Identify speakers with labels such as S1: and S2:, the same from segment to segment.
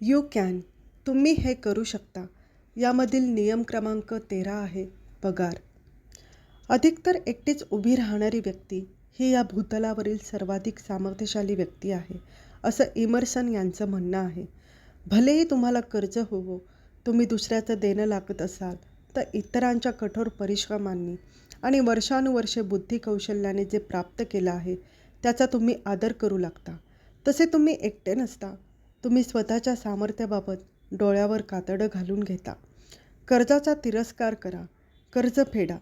S1: You can. तुम्ही हे करू शकता. यामधील नियम क्रमांक तेरा आहे पगार. अधिकतर एकटीच उभी राहणारी व्यक्ती ही या भूतलावरील सर्वाधिक सामर्थ्यशाली व्यक्ती आहे असं इमर्सन यांचं म्हणणं आहे. भलेही तुम्हाला कर्ज होवो तुम्ही दुसऱ्याचं देणं लागत असाल तर इतरांच्या कठोर परिश्रमांनी आणि वर्षानुवर्षे बुद्धी कौशल्याने जे प्राप्त केलं आहे त्याचा तुम्ही आदर करू लागता. तसे तुम्ही एकटे नसता तुम्ही स्वतःच्या सामर्थ्याबाबत डोळ्यावर कातडं घालून घेता. कर्जाचा तिरस्कार करा. कर्ज फेडा.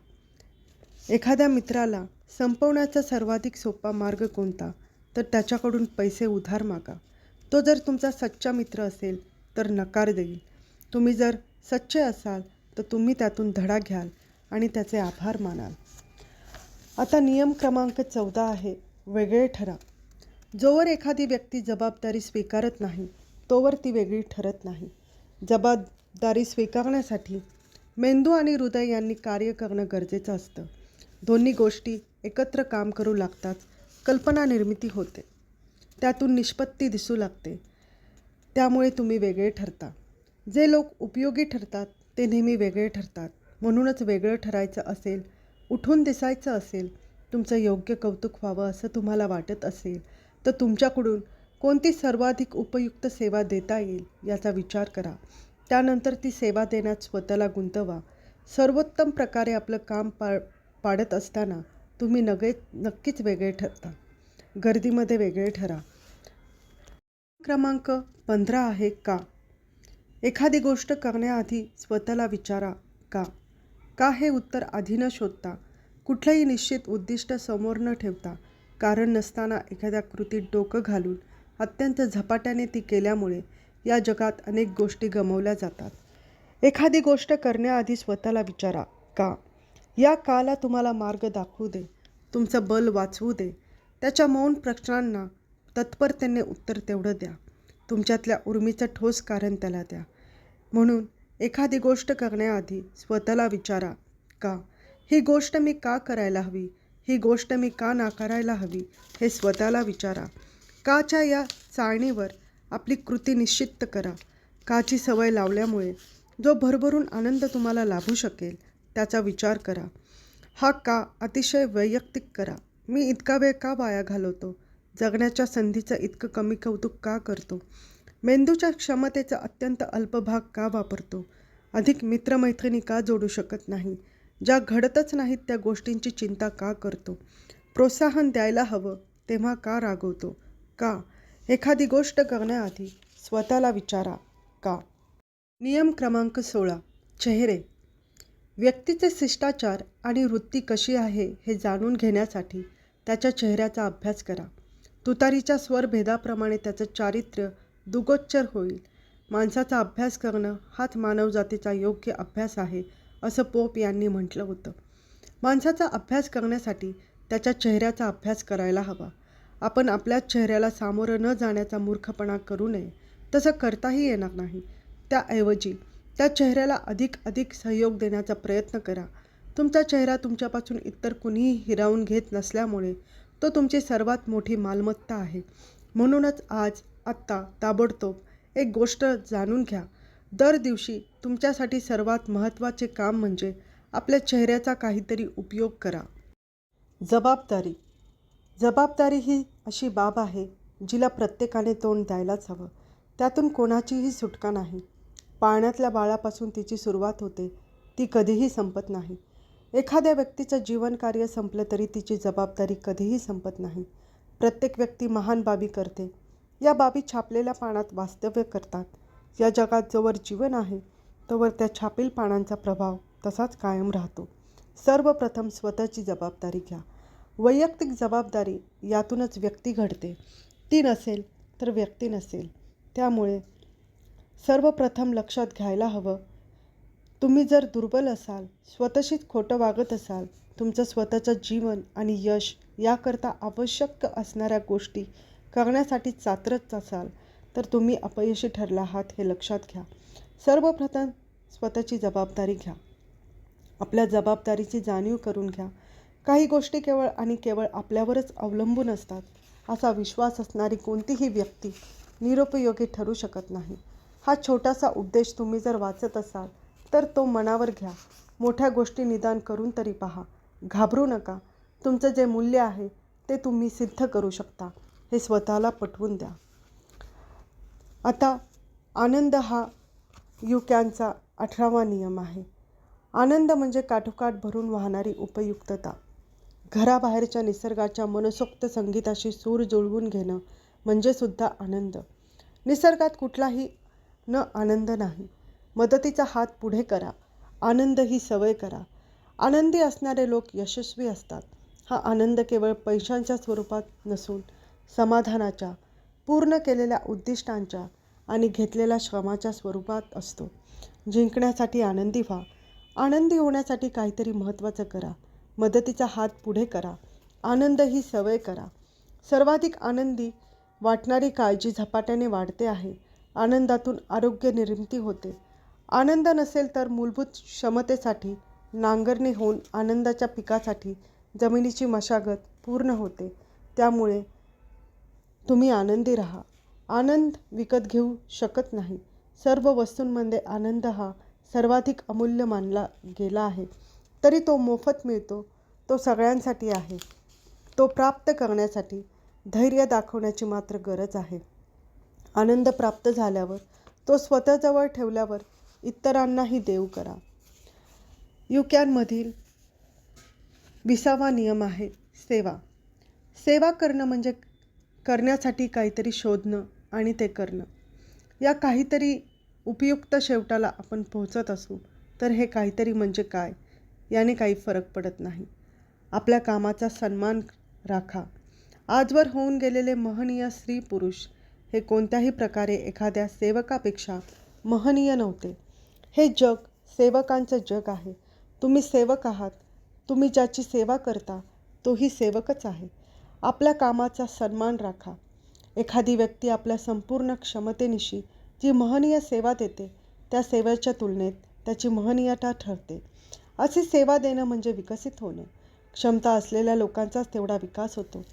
S1: एखाद्या मित्राला संपवण्याचा सर्वाधिक सोपा मार्ग कोणता? तर त्याच्याकडून पैसे उधार मागा. तो जर तुमचा सच्चा मित्र असेल तर नकार देईल. तुम्ही जर सच्चे असाल तर तुम्ही त्यातून धडा घ्याल आणि त्याचे आभार मानाल. आता नियम क्रमांक चौदा आहे. वेगळे ठरा. जोवर एखादी व्यक्ती जबाबदारी स्वीकारत नाही तोवर ती वेगळी ठरत नाही. जबाबदारी स्वीकारण्यासाठी मेंदू आणि हृदय यांनी कार्य करणं गरजेचं असतं. दोन्ही गोष्टी एकत्र काम करू लागतात कल्पना निर्मिती होते. त्यातून निष्पत्ती दिसू लागते. त्यामुळे तुम्ही वेगळे ठरता. जे लोक उपयोगी ठरतात ते नेहमी वेगळे ठरतात. म्हणूनच वेगळं ठरायचं असेल उठून दिसायचं असेल तुमचं योग्य कौतुक व्हावं असं तुम्हाला वाटत असेल तर तुमच्याकडून कोणती सर्वाधिक उपयुक्त सेवा देता येईल याचा विचार करा. त्यानंतर ती सेवा देण्यात स्वतःला गुंतवा. सर्वोत्तम प्रकारे आपलं काम पा पाडत असताना तुम्ही नगे नक्कीच वेगळे ठरता. गर्दीमध्ये वेगळे ठरा. क्रमांक पंधरा आहे का? एखादी गोष्ट करण्याआधी स्वतःला विचारा का? का हे उत्तर आधी न शोधता कुठलंही निश्चित उद्दिष्ट समोर न ठेवता कारण नसताना एखाद्या कृतीत डोकं घालून अत्यंत झपाट्याने ती केल्यामुळे या जगात अनेक गोष्टी गमवल्या जातात. एखादी गोष्ट करण्याआधी स्वतःला विचारा का? या काला तुम्हाला मार्ग दाखवू दे तुमचं बल वाचवू दे. त्याच्या मौन प्रश्नांना तत्परतेने उत्तर तेवढं द्या. तुमच्यातल्या उर्मीचं ठोस कारण त्याला द्या. म्हणून एखादी गोष्ट करण्याआधी स्वतःला विचारा का? ही गोष्ट मी का करायला हवी? ही गोष्ट मी का नाकारायला हवी हे स्वतःला विचारा. काच्या या चाळणीवर आपली कृती निश्चित करा. काची सवय लावल्यामुळे जो भरभरून आनंद तुम्हाला लाभू शकेल त्याचा विचार करा. हा का अतिशय वैयक्तिक करा. मी इतका वेळ का वाया घालवतो? जगण्याच्या संधीचं इतकं कमी कौतुक का करतो? मेंदूच्या क्षमतेचा अत्यंत अल्प भाग का वापरतो? अधिक मित्रमैत्रिणी का जोडू शकत नाही? ज्या घडतच नाहीत त्या गोष्टींची चिंता का करतो? प्रोत्साहन द्यायला हवं तेव्हा का रागवतो? का? एखादी गोष्ट करण्याआधी स्वतःला विचारा. का? नियम क्रमांक सोळा. चेहरे. व्यक्तीचे शिष्टाचार आणि वृत्ती कशी आहे हे जाणून घेण्यासाठी त्याच्या चेहऱ्याचा अभ्यास करा. तुतारीच्या स्वरभेदाप्रमाणे त्याचं चारित्र्य दुगोच्चर होईल. माणसाचा अभ्यास करणं हाच मानवजातीचा योग्य अभ्यास आहे असं पोप यांनी म्हटलं होतं. माणसाचा अभ्यास करण्यासाठी त्याच्या चेहऱ्याचा अभ्यास करायला हवा. आपण आपल्याच चेहऱ्याला सामोरं न जाण्याचा मूर्खपणा करू नये. तसं करताही येणार नाही. त्याऐवजी त्या चेहऱ्याला अधिक अधिक सहयोग देण्याचा प्रयत्न करा. तुमचा चेहरा तुमच्यापासून इतर कुणीही हिरावून घेत नसल्यामुळे तो तुमची सर्वात मोठी मालमत्ता आहे. म्हणूनच आज आत्ता ताबडतोब एक गोष्ट जाणून घ्या. दर दिवशी तुमच्यासाठी सर्वात महत्त्वाचे काम म्हणजे आपल्या चेहऱ्याचा काहीतरी उपयोग करा. जबाबदारी. जबाबदारी ही अशी बाब आहे जिला प्रत्येकाने तोंड द्यायलाच हवं. त्यातून कोणाचीही सुटका नाही. पाळण्यातल्या बाळापासून तिची सुरुवात होते. ती कधीही संपत नाही. एखाद्या व्यक्तीचं जीवनकार्य संपलं तरी तिची जबाबदारी कधीही संपत नाही. प्रत्येक व्यक्ती महान बाबी करते. या बाबी छापलेल्या पानात वास्तव्य करतात. या जगात जोवर जीवन आहे तोवर त्या छापील पानांचा प्रभाव तसाच कायम राहतो. सर्वप्रथम स्वतःची जबाबदारी घ्या. वैयक्तिक जबाबदारी यातूनच व्यक्ती घडते. ती नसेल तर व्यक्ती नसेल. त्यामुळे सर्वप्रथम लक्षात घ्यायला हवं. तुम्ही जर दुर्बल असाल स्वतःशीच खोटं वागत असाल तुमचं स्वतःचं जीवन आणि यश याकरता आवश्यक असणाऱ्या गोष्टी करण्यासाठी चातरत असाल तर तुम्ही अपयशी ठरला आहात हे लक्षात घ्या. सर्वप्रथम स्वतःची जबाबदारी घ्या. आपल्या जबाबदारीची जाणीव करून घ्या. काही गोष्टी केवळ आणि केवळ आपल्यावरच अवलंबून असतात असा विश्वास असणारी कोणतीही व्यक्ती निरुपयोगी ठरू शकत नाही. हा छोटासा उपदेश तुम्ही जर वाचत असाल तर तो मनावर घ्या. मोठ्या गोष्टी निदान करून तरी पहा. घाबरू नका. तुमचं जे मूल्य आहे ते तुम्ही सिद्ध करू शकता. हे स्वतःला पटवून द्या. आता आनंद हा युक्यांचा अठरावा नियम आहे. आनंद म्हणजे काठोकाठ भरून वाहणारी उपयुक्तता. घराबाहेरच्या निसर्गाच्या मनसोक्त संगीताशी सूर जुळवून घेणं म्हणजे सुद्धा आनंद. निसर्गात कुठलाही न आनंद नाही. मदतीचा हात पुढे करा. आनंद ही सवय करा. आनंदी असणारे लोक यशस्वी असतात. हा आनंद केवळ पैशांच्या स्वरूपात नसून समाधानाच्या पूर्ण केलेल्या उद्दिष्टांच्या आणि घेतलेल्या श्रमाच्या स्वरूपात असतो. जिंकण्यासाठी आनंदी व्हा. आनंदी होण्यासाठी काहीतरी महत्त्वाचं करा. मदतीचा हात पुढे करा. आनंद ही सवय करा. सर्वाधिक आनंदी वाटणारी काळजी झपाट्याने वाढते आहे. आनंदातून आरोग्य निर्मिती होते. आनंद नसेल तर मूलभूत क्षमतेसाठी नांगरणी होऊन आनंदाच्या पिकासाठी जमिनीची मशागत पूर्ण होते. त्यामुळे तुम्ही आनंदी राहा. आनंद विकत घेऊ शकत नाही. सर्व वस्तूंमध्ये आनंद हा सर्वाधिक अमूल्य मानला गेला आहे. तरी तो मोफत मिळतो. तो सगळ्यांसाठी आहे. तो प्राप्त करण्यासाठी धैर्य दाखवण्याची मात्र गरज आहे. आनंद प्राप्त झाल्यावर तो स्वतःजवळ ठेवल्यावर इतरांनाही देऊ करा. यू कॅनमधील विसावा नियम आहे सेवा. सेवा करणं म्हणजे करण्यासाठी काहीतरी शोधणं आणि ते करणं. या काहीतरी उपयुक्त शेवटाला आपण पोहोचत असू तर हे काहीतरी म्हणजे काय? याने काही फरक पडत नाही. आपल्या कामाचा सन्मान राखा. आजवर होऊन गेलेले महनीय स्त्री पुरुष हे कोणत्याही प्रकारे एखाद्या सेवकापेक्षा महनीय नव्हते. हे जग सेवकांचं जग आहे. तुम्ही सेवक आहात. तुम्ही ज्याची सेवा करता तोही सेवकच आहे. आपल्या कामाचा सन्मान राखा. एखादी व्यक्ती आपल्या संपूर्ण क्षमतेनिशी जी महनीय सेवा देते त्या सेवेच्या तुलनेत त्याची महनीयता ठरते. अशी सेवा देणं म्हणजे विकसित होणं. क्षमता असलेल्या लोकांचाच तेवढा विकास होतो.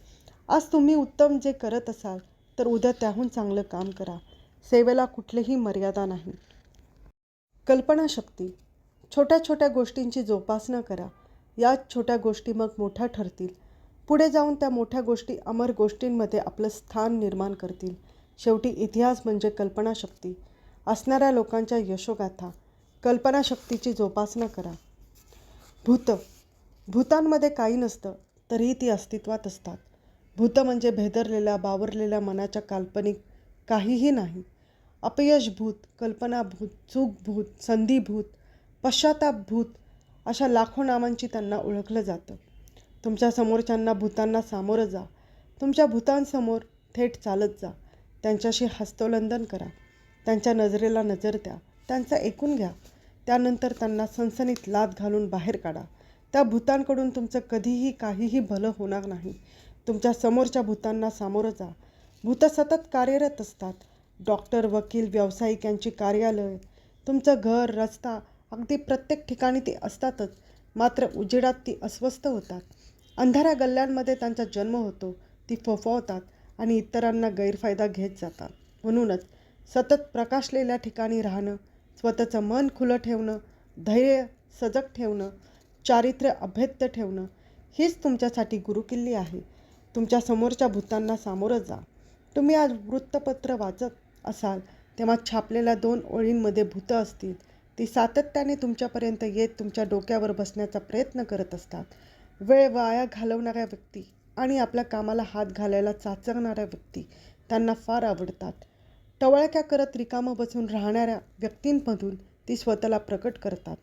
S1: आज तुम्ही उत्तम जे करत असाल तर उद्या त्याहून चांगलं काम करा. सेवेला कुठलीही मर्यादा नाही. कल्पनाशक्ती. छोट्या छोट्या गोष्टींची जोपासना करा. याच छोट्या गोष्टी मग मोठ्या ठरतील. पुढे जाऊन त्या मोठ्या गोष्टी अमर गोष्टींमध्ये आपलं स्थान निर्माण करतील. शेवटी इतिहास म्हणजे कल्पनाशक्ती. असणाऱ्या लोकांच्या यशोगाथा कल्पनाशक्तीची जोपासना करा. भूत. भूतांमध्ये काही नसतं तरीही ती अस्तित्वात असतात. भूत म्हणजे भेदरलेल्या बावरलेल्या मनाच्या काल्पनिक काहीही नाही. अपयशभूत कल्पनाभूत चूकभूत संधीभूत पश्चातापभूत अशा लाखो नामांची त्यांना ओळखलं जातं. तुमच्या समोरच्यांना भूतांना सामोरं जा. तुमच्या भूतांसमोर थेट चालत जा. त्यांच्याशी हस्तोलंदन करा. त्यांच्या नजरेला नजर द्या. त्यांचं ऐकून घ्या. त्यानंतर त्यांना सनसनीत लाद घालून बाहेर काढा. त्या भूतांकडून तुमचं कधीही काहीही भलं होणार नाही. तुमच्या समोरच्या भूतांना सामोरं जा. भूत सतत कार्यरत असतात. डॉक्टर वकील व्यावसायिक यांची कार्यालय तुमचं घर रस्ता अगदी प्रत्येक ठिकाणी ती असतातच. मात्र उजेडात ती अस्वस्थ होतात. अंधाऱ्या गल्ल्यांमध्ये त्यांचा जन्म होतो. ती फोफावतात आणि इतरांना गैरफायदा घेत जातात. म्हणूनच सतत प्रकाशलेल्या ठिकाणी राहणं स्वतःचं मन खुलं ठेवणं धैर्य सजग ठेवणं चारित्र्य अभेद्य ठेवणं हीच तुमच्यासाठी गुरुकिल्ली आहे. तुमच्या समोरच्या भूतांना सामोरं जा. तुम्ही आज वृत्तपत्र वाचत असाल तेव्हा छापलेल्या दोन ओळींमध्ये भूतं असतील. ती सातत्याने तुमच्यापर्यंत येत तुमच्या डोक्यावर बसण्याचा प्रयत्न करत असतात. वेळ वाया घालवणाऱ्या व्यक्ती आणि आपल्या कामाला हात घालायला चाचरणाऱ्या व्यक्ती त्यांना फार आवडतात. टवळक्या करत रिकामं बसून राहणाऱ्या व्यक्तींमधून ती स्वतःला प्रकट करतात.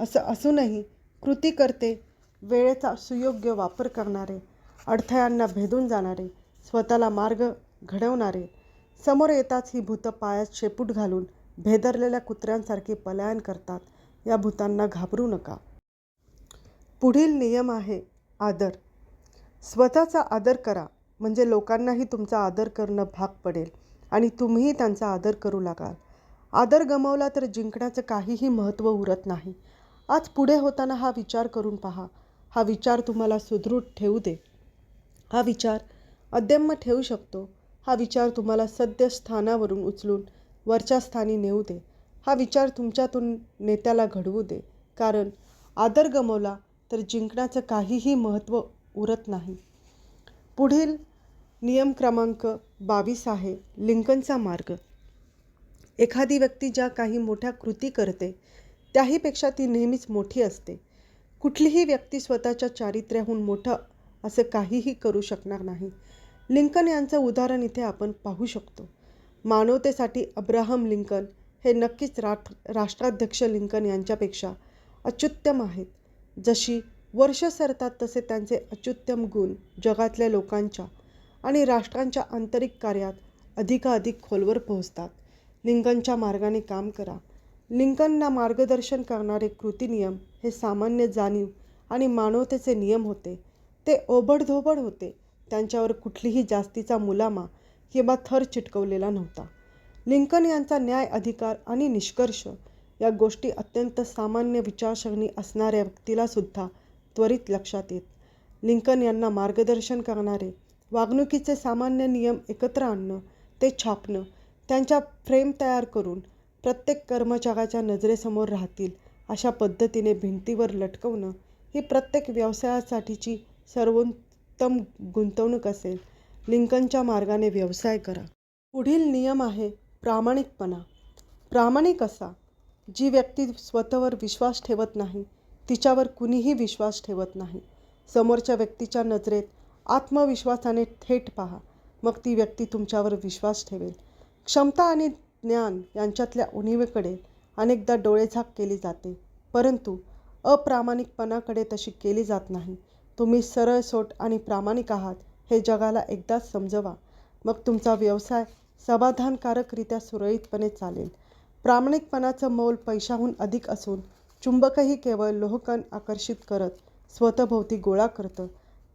S1: असं असूनही कृती करते वेळेचा सुयोग्य वापर करणारे अडथळ्यांना भेदून जाणारे स्वतःला मार्ग घडवणारे समोर येताच ही भूतं पायात शेपूट घालून भेदरलेल्या कुत्र्यांसारखी पलायन करतात या भूतांना घाबरू नका. पुढील नियम आहे आदर. स्वतःचा आदर करा म्हणजे लोकांनाही तुमचा आदर करणं भाग पडेल आणि तुम्हीही त्यांचा आदर करू लागाल. आदर गमावला तर जिंकण्याचं काहीही महत्त्व उरत नाही. आज पुढे होताना हा विचार करून पहा. हा विचार तुम्हाला सुदृढ ठेवू दे. हा विचार अद्यम्य ठेवू शकतो. हा विचार तुम्हाला सद्य स्थानावरून उचलून वरच्या स्थानी नेऊ दे. हा विचार तुमच्यातून नेत्याला घडवू दे. कारण आदर गमवला तर जिंकण्याचं काहीही महत्त्व उरत नाही. पुढील नियम क्रमांक बावीस आहे लिंकनचा मार्ग. एखादी व्यक्ती ज्या काही मोठ्या कृती करते त्याहीपेक्षा ती नेहमीच मोठी असते. कुठलीही व्यक्ती स्वतःच्या चारित्र्याहून मोठं असं काहीही करू शकणार नाही. लिंकन यांचं उदाहरण इथे आपण पाहू शकतो. मानवतेसाठी अब्राहम लिंकन हे नक्कीच राष्ट्राध्यक्ष लिंकन यांच्यापेक्षा अच्युत्तम आहेत. जशी वर्ष सरतात तसे त्यांचे अत्युत्तम गुण जगातल्या लोकांच्या आणि राष्ट्रांच्या आंतरिक कार्यात अधिकाधिक खोलवर पोहोचतात. लिंकनच्या मार्गाने काम करा. लिंकनना मार्गदर्शन करणारे कृती नियम हे सामान्य जाणीव आणि मानवतेचे नियम होते. ते ओबडधोबड होते. त्यांच्यावर कुठलीही जास्तीचा मुलामा किंवा थर चिटकवलेला नव्हता. लिंकन यांचा न्याय अधिकार आणि निष्कर्ष या गोष्टी अत्यंत सामान्य विचारसरणी असणाऱ्या व्यक्तीलासुद्धा त्वरित लक्षात येत. लिंकन यांना मार्गदर्शन करणारे वागणुकीचे सामान्य नियम एकत्र आणणं ते छापणं त्यांच्या फ्रेम तयार करून प्रत्येक कर्मचाऱ्याच्या नजरेसमोर राहतील अशा पद्धतीने भिंतीवर लटकवणं ही प्रत्येक व्यवसायासाठीची सर्वोत्तम गुंतवणूक असेल. लिंकनच्या मार्गाने व्यवसाय करा. पुढील नियम आहे प्रामाणिकपणा. प्रामाणिक असा जी व्यक्ती स्वतःवर विश्वास ठेवत नाही तिच्यावर कुणीही विश्वास ठेवत नाही. समोरच्या व्यक्तीच्या नजरेत आत्मविश्वासाने थेट पहा मग ती व्यक्ती तुमच्यावर विश्वास ठेवेल. क्षमता आणि ज्ञान यांच्यातल्या उणीवेकडे अनेकदा डोळेझाक केली जाते परंतु अप्रामाणिकपणाकडे तशी केली जात नाही. तुम्ही सरळ सोट आणि प्रामाणिक आहात हे जगाला एकदाच समजवा. मग तुमचा व्यवसाय समाधानकारकरित्या सुरळीतपणे चालेल. प्रामाणिकपणाचं मोल पैशाहून अधिक असून चुंबकही केवळ लोहकण आकर्षित करत स्वतःभोवती गोळा करतं.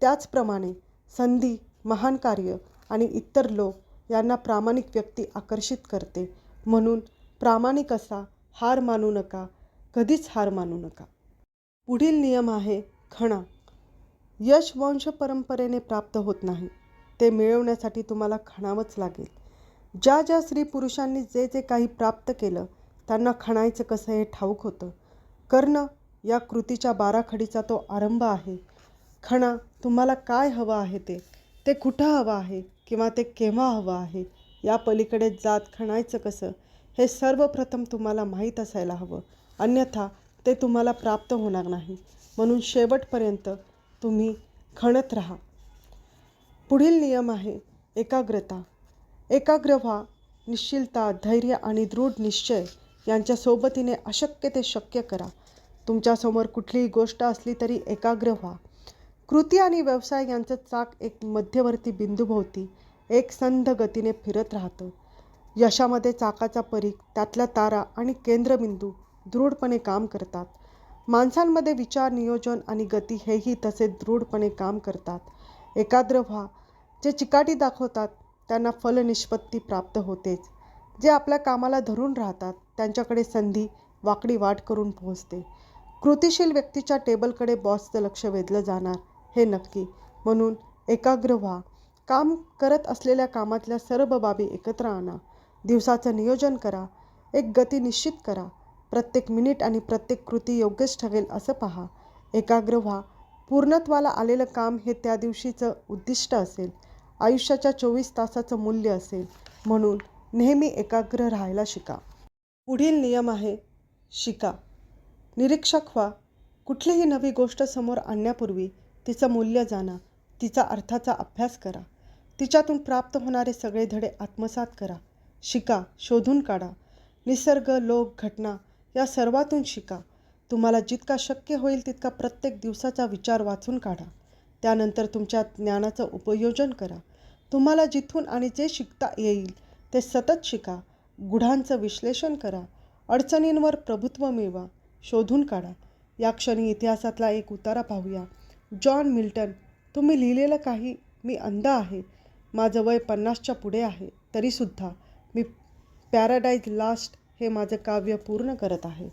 S1: त्याचप्रमाणे संधी महान कार्य आणि इतर लोक यांना प्रामाणिक व्यक्ती आकर्षित करते. म्हणून प्रामाणिक असा हार मानू नका कधीच हार मानू नका. पुढील नियम आहे खणा. यश वंश परंपरेने प्राप्त होत नाही. ते मिळवण्यासाठी तुम्हाला खणावंच लागेल. ज्या ज्या स्त्री पुरुषांनी जे जे काही प्राप्त केलं त्यांना खणायचं कसं हे ठाऊक होतं. कर्ण या कृतीच्या बाराखडीचा तो आरंभ आहे. खणा तुम्हाला काय हवं आहे ते? ते कुठं हवं आहे किंवा ते केव्हा हवं आहे? या पलीकडे जात खणायचं कसं? हे सर्वप्रथम तुम्हाला माहीत असायला हवं. अन्यथा ते तुम्हाला प्राप्त होणार नाही. म्हणून शेवटपर्यंत तुम्ही खणत राहा. पुढील नियम आहे एकाग्रता. एकाग्र व्हा. निश्चिलता धैर्य आणि दृढ निश्चय यांच्या सोबतीने अशक्य ते शक्य करा. तुमच्यासमोर कुठलीही गोष्ट असली तरी एकाग्र व्हा. कृती आणि व्यवसाय यांचं चाक एक मध्यवर्ती बिंदूभोवती एक संध गतीने फिरत राहतं. यशामध्ये चाकाचा परीख त्यातल्या तारा आणि केंद्रबिंदू दृढपणे काम करतात. माणसांमध्ये विचार नियोजन आणि गती हेही तसे दृढपणे काम करतात. एकाग्र व्हा. जे चिकाटी दाखवतात त्यांना फलनिष्पत्ती प्राप्त होतेच. जे आपल्या कामाला धरून राहतात त्यांच्याकडे संधी वाकडी वाट करून पोहोचते. कृतिशील व्यक्तीच्या टेबलकडे बॉसचं लक्ष वेधलं जाणार हे नक्की. म्हणून एकाग्र व्हा. काम करत असलेल्या कामातल्या सर्व बाबी एकत्र आणा. दिवसाचं नियोजन करा. एक गती निश्चित करा. प्रत्येक मिनिट आणि प्रत्येक कृती योग्यच ठरेल असं पहा. एकाग्र व्हा. पूर्णत्वाला आलेलं काम हे त्या दिवशीचं उद्दिष्ट असेल. आयुष्याच्या चोवीस तासाचं मूल्य असेल म्हणून नेहमी एकाग्र राहायला शिका. पुढील नियम आहे शिका. निरीक्षक व्हा. कुठलीही नवी गोष्ट समोर आणण्यापूर्वी तिचं मूल्य जाणा. तिचा अर्थाचा अभ्यास करा. तिच्यातून प्राप्त होणारे सगळे धडे आत्मसात करा. शिका शोधून काढा. निसर्ग लोक घटना या सर्वातून शिका. तुम्हाला जितका शक्य होईल तितका प्रत्येक दिवसाचा विचार वाचून काढा. त्यानंतर तुमच्या ज्ञानाचं उपयोजन करा. तुम्हाला जिथून आणि जे शिकता येईल ते सतत शिका. गुढांचं विश्लेषण करा. अडचणींवर प्रभुत्व मिळवा. शोधून काढा. या क्षणी इतिहासातला एक उतारा पाहूया. जॉन मिल्टन तुम्ही लिहिलेलं काही मी अंध आहे. माझं वय पन्नासच्या पुढे आहे. तरीसुद्धा मी पॅराडाईज लास्ट हे माझं काव्य पूर्ण करत आहे.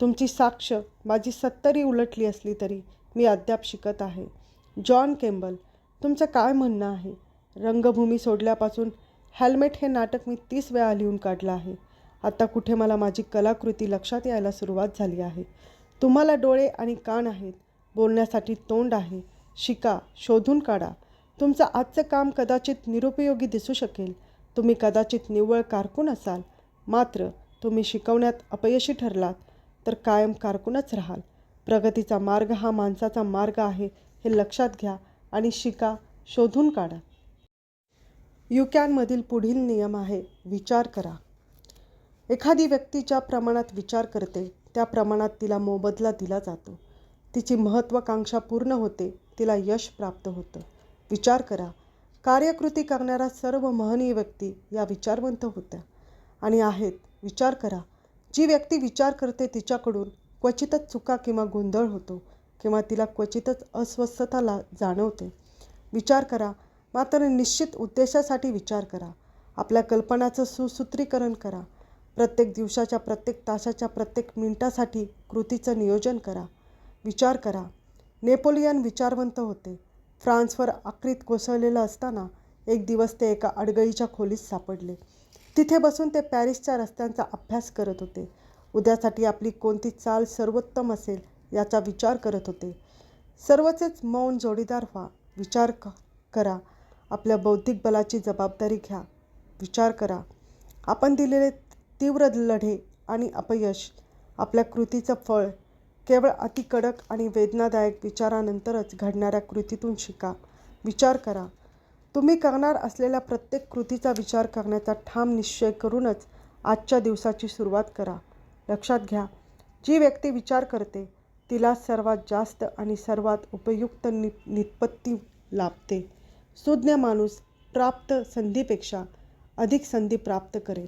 S1: तुमची साक्ष माझी सत्तरी उलटली असली तरी मी अद्याप शिकत आहे. जॉन केम्बल तुमचं काय म्हणणं आहे? रंगभूमी सोडल्यापासून हॅल्मेट हे नाटक मी तीस वेळा लिहून काढलं आहे. आता कुठे मला माझी कलाकृती लक्षात यायला सुरुवात झाली आहे. तुम्हाला डोळे आणि कान आहेत. बोलण्यासाठी तोंड आहे. शिका शोधून काढा. तुमचं आजचं काम कदाचित निरुपयोगी दिसू शकेल. तुम्ही कदाचित निव्वळ कारकून असाल. मात्र तुम्ही शिकवण्यात अपयशी ठरलात. तर कायम कारकूनच राहाल. प्रगतीचा मार्ग हा माणसाचा मार्ग आहे हे लक्षात घ्या आणि शिका शोधून काढा. युक्यांमधील पुढील नियम आहे विचार करा. एखादी व्यक्ती ज्या प्रमाणात विचार करते त्या प्रमाणात तिला मोबदला दिला जातो. तिची महत्त्वाकांक्षा पूर्ण होते तिला यश प्राप्त होतं. विचार करा कार्यकृती करणाऱ्या सर्व महनीय व्यक्ती या विचारवंत होत्या. आणि आहेत विचार करा. जी व्यक्ती विचार करते तिच्याकडून क्वचितच चुका किंवा गोंधळ होतो. किंवा तिला क्वचितच अस्वस्थता ला जाणवते. विचार करा. मात्र निश्चित उद्देशासाठी विचार करा. आपल्या कल्पनाचं सुसूत्रीकरण करा. प्रत्येक दिवसाच्या प्रत्येक तासाच्या प्रत्येक मिनिटासाठी कृतीचं नियोजन करा. विचार करा. नेपोलियन विचारवंत होते. फ्रान्सवर आक्रीत कोसळलेलं असताना एक दिवस ते एका अडगळीच्या खोलीत सापडले. तिथे बसून ते पॅरिसच्या रस्त्यांचा अभ्यास करत होते. उद्यासाठी आपली कोणती चाल सर्वोत्तम असेल याचा विचार करत होते. सर्वचेच मौन जोडीदार व्हा. विचार क करा. आपल्या बौद्धिक बलाची जबाबदारी घ्या. विचार करा. आपण दिलेले तीव्र लढे आणि अपयश आपल्या कृतीचं फळ केवळ अतिकडक आणि वेदनादायक विचारानंतरच घडणाऱ्या कृतीतून शिका. विचार करा. तुम्ही करणार असलेल्या प्रत्येक कृतीचा विचार करण्याचा ठाम निश्चय करूनच आजच्या दिवसाची सुरुवात करा. लक्षात घ्या. जी व्यक्ती विचार करते तिला सर्वात जास्त आणि सर्वात उपयुक्त नि निपत्ती लाभते. सुज्ञ माणूस प्राप्त संधीपेक्षा अधिक संधी प्राप्त करेल.